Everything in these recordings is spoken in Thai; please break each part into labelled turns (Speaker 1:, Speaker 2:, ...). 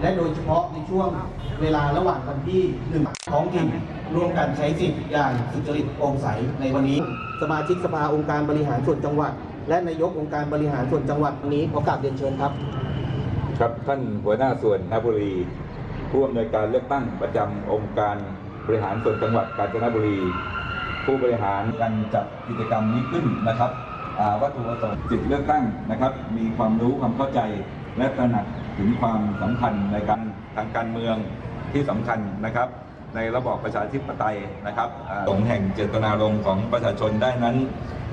Speaker 1: และโดยเฉพาะในช่วงเวลาระหว่างวันที่หนึ่งท้องถิ่นร่วมกันใช้สิทธิ์อย่างสุจริตโปร่งใสในวันนี้ สมาชิกสภาองค์การบริหารส่วนจังหวัด และนายกองค์การบริหารส่วนจังหวัดวันนี้ขอกราบเรียนเชิญครับ
Speaker 2: ครับท่านหัวหน้าส่วนนบุรีผู้อำนวยการเลือกตั้งประจำองค์การบริหารส่วนจังหวัดกาญจนบุรี ผู้บริหารการจัดกิจกรรมนี้ขึ้นนะครับวัตถุประสงค์สิทธิเลือกตั้งนะครับ มีความรู้ความเข้าใจ และตระหนักถึงความสำคัญในการทางการเมืองที่สำคัญนะครับ ในระบอบประชาธิปไตยนะครับอ่าสงแห่งเจตนารมณ์ของประชาชนได้นั้น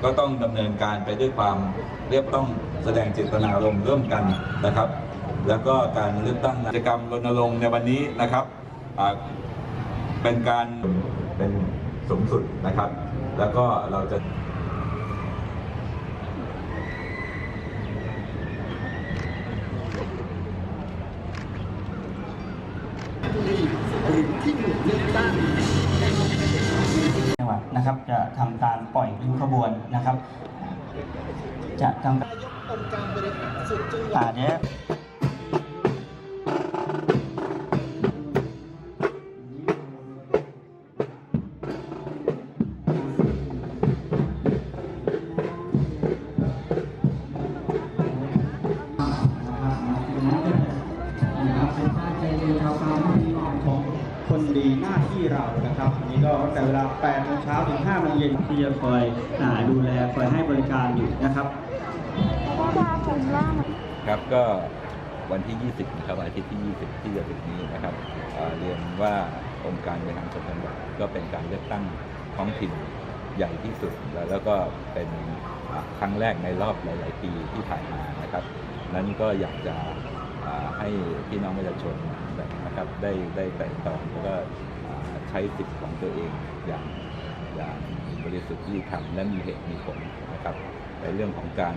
Speaker 2: ก็ต้องดำเนินการไปด้วยความเรียบต้องแสดงเจตนารมณ์ร่วมกันนะครับ แล้วก็การเลือกตั้งกิจกรรมรณรงค์ในวันนี้นะครับเป็นการเป็นสูงสุดนะครับ แล้วก็เราจะ
Speaker 3: จังหวัดนะครับจะทำการปล่อยริ้วขบวนนะครับ จะทำการอ่าเนี้ยว
Speaker 4: คน ดีหน้าที่เรานะครับอันนี้ก็ตั้งแต่เวลา8โมงเช้าถึง5โมงเย็น
Speaker 3: ที่จะคอยอ่าดูแลคอยให้บริการอยู่นะครับ
Speaker 2: ครับก็วันที่ 20นะครับอาทิตย์ที่ 20 ที่จะถึงนี้นะครับเอ่อเรียนว่าองค์การบริหารส่วนจังหวัดก็เป็นการเลือกตั้งท้องถิ่นใหญ่ที่สุด แล้วแล้วก็เป็นอ่าครั้งแรกในรอบหลาย ๆ ปีที่ผ่านมานะครับ นั้นก็อยากจะอ่า ให้พี่น้องประชาชนนะครับได้ได้ไต่ตรองแล้วก็ใช้สิทธิ์ของตัวเองอย่างอย่างบริสุทธิ์ยุติธรรมและมีเหตุมีผลนะครับในเรื่องของการ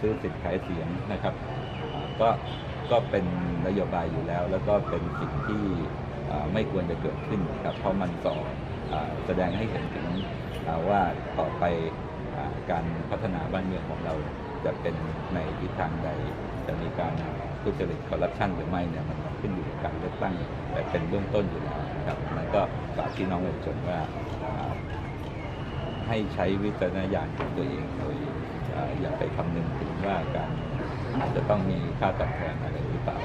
Speaker 2: ซื้อสิทธิ์ขายเสียงนะครับก็ก็เป็นนโยบายอยู่แล้ว แล้วก็เป็นสิ่งที่ไม่ควรจะเกิดขึ้นครับเพราะมันต่อแสดงให้เห็นถึงว่าต่อไปอการพัฒนาบ้านเมืองของเรา จะเป็นในทิศทางใดจะมีการทุจริตคอร์รัปชันหรือไม่เนี่ยมันขึ้นอยู่กับการเลือกตั้งแต่เป็นเบื้องต้นอยู่แล้วนะครับมันก็ฝากพี่น้องประชาชนว่าให้ใช้วิจารณญาณของตัวเองโดยอ่าอย่าไปคำนึงถึงว่าการอาจจะต้องมีค่าตอบแทนอะไรหรือเปล่า